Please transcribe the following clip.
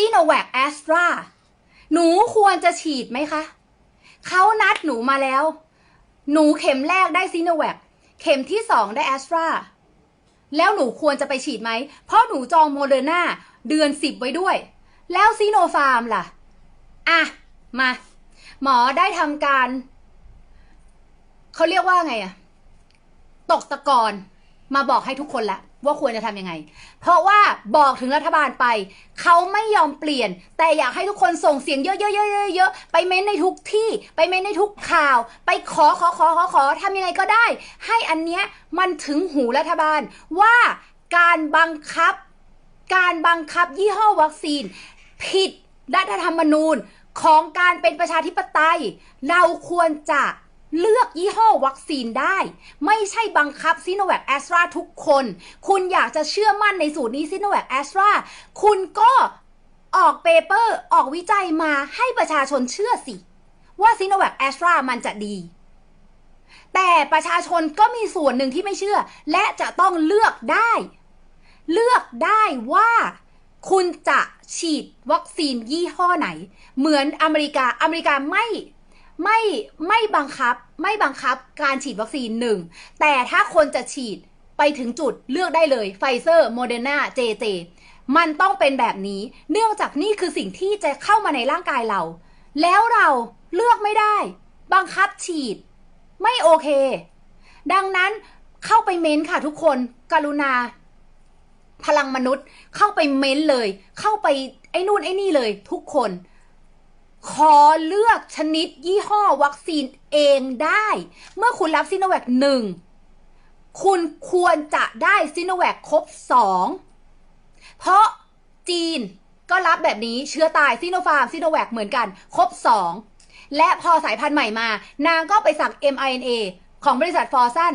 ซีโนแวคแอสตราหนูควรจะฉีดไหมคะ เขานัดหนูมาแล้ว หนูเข็มแรกได้ซีโนแวคเข็มที่สองได้แอสตราแล้วหนูควรจะไปฉีดไหม เพราะหนูจองโมเดอร์นาเดือนสิบไว้ด้วย แล้วซีโนฟาร์มล่ะ อะ มา หมอได้ทำการ เขาเรียกว่าไงอะตกตะกอนมาบอกให้ทุกคนละ ว่าควรจะทำยังไง เพราะว่าบอกถึงรัฐบาลไป เขาไม่ยอมเปลี่ยน แต่อยากให้ทุกคนส่งเสียงเยอะๆๆๆๆไปเม้นในทุกที่ ไปเม้นในทุกข่าว ไปขอขอขอขอขอทำยังไงก็ได้ ให้อันเนี้ยมันถึงหูรัฐบาลว่าการบังคับ การบังคับยี่ห้อวัคซีน ผิดรัฐธรรมนูญของการเป็นประชาธิปไตย เราควรจะ เลือกยี่ห้อวัคซีนได้ ไม่ใช่บังคับซิโนแวคแอสตราทุกคน คุณอยากจะเชื่อมั่นในสูตรนี้ซิโนแวคแอสตราคุณก็ออกเปเปอร์ ออกวิจัยมาให้ประชาชนเชื่อสิ ว่าซิโนแวคแอสตรามันจะดี แต่ประชาชนก็มีส่วนหนึ่งที่ไม่เชื่อ และจะต้องเลือกได้ เลือกได้ว่าคุณจะฉีดวัคซีนยี่ห้อไหน เหมือนอเมริกาอเมริกาไม่ ไม่ไม่บังคับไม่บังคับการฉีดวัคซีนหนึ่งแต่ถ้าคนจะฉีดไปถึงจุดเลือกได้เลยไฟเซอร์โมเดอร์นาเจเจมันต้องเป็นแบบนี้ เนื่องจากนี่คือสิ่งที่จะเข้ามาในร่างกายเรา แล้วเราเลือกไม่ได้ บังคับฉีด ไม่โอเค ดังนั้นเข้าไปเม้นค่ะทุกคน กรุณา พลังมนุษย์เข้าไปเม้นเลย เข้าไปไอ้นู่นไอ้นี่เลย ทุกคน ขอเลือกชนิดยี่ห้อวัคซีนเองได้ เมื่อคุณรับซิโนแวคหนึ่งคุณควรจะได้ซิโนแวคครบสองเพราะจีนก็รับแบบนี้เชื้อตายซิโนฟาร์มซิโนแวคเหมือนกัน ครบสองและพอสายพันธุ์ใหม่มา นางก็ไปสั่ง mRNA ของบริษัทฟอร์ซัน